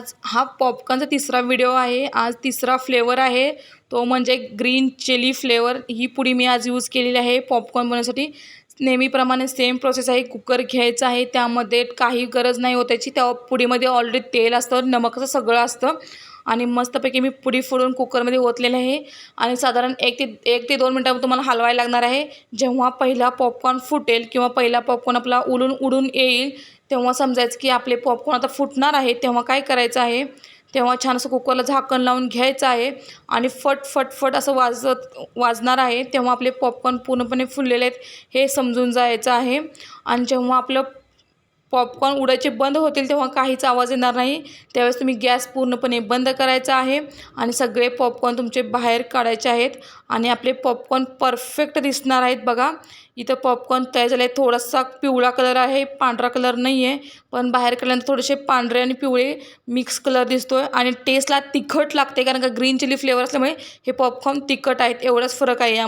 आज हा पॉपकॉर्नचा तिसरा व्हिडिओ आहे. आज तिसरा फ्लेवर आहे. तो म्हणजे ग्रीन चिली फ्लेवर ही पुडी मी आज यूज केलेली आहे पॉपकॉर्न बनवण्यासाठी. नेहमीप्रमाणे सेम प्रोसेस आहे. कुकर घ्यायचं आहे. त्यामध्ये काही गरज नाही होत्याची त्या पुडीमध्ये ऑलरेडी तेल असतं नमकचं सगळं असतं. आणि मस्तपैकी मी पुडी फोडून कुकरमध्ये ओतलेलं आहे. आणि साधारण एक ते एक ते दोन मिनटामध्ये तुम्हाला हलवायला लागणार आहे. जेव्हा पहिला पॉपकॉर्न फुटेल किंवा पहिला पॉपकॉर्न आपला उलून उडून येईल तेव्हा समजायचं की आपले पॉपकॉर्न आता फुटणार आहे. तेव्हा काय करायचं आहे? तेव्हा छान असं कुकरला झाकण लावून घ्यायचं आहे. आणि फट फट फट असं वाजत वाजणार आहे. तेव्हा आपले पॉपकॉर्न पूर्णपणे फुललेले आहेत. हे समजून जायचं आहे. आणि जेव्हा आपलं पॉपकॉर्न उडायचे बंद होतील तेव्हा काहीच आवाज येणार नाही. त्यावेळेस तुम्ही गॅस पूर्णपणे बंद करायचा आहे आणि सगळे पॉपकॉर्न तुमचे बाहेर काढायचे आहेत आणि आपले पॉपकॉर्न परफेक्ट दिसणार आहेत बघा. इथं पॉपकॉर्न तयार झाले आहे थोडासा पिवळा कलर आहे पांढरा कलर नाही आहे पण बाहेर काढल्यानंतर थोडेसे पांढरे आणि पिवळे मिक्स कलर दिसतो आहे आणि टेस्टला तिखट लागते कारण का ग्रीन चिली फ्लेवर असल्यामुळे हे पॉपकॉर्न तिखट आहेत एवढाच फरक आहे या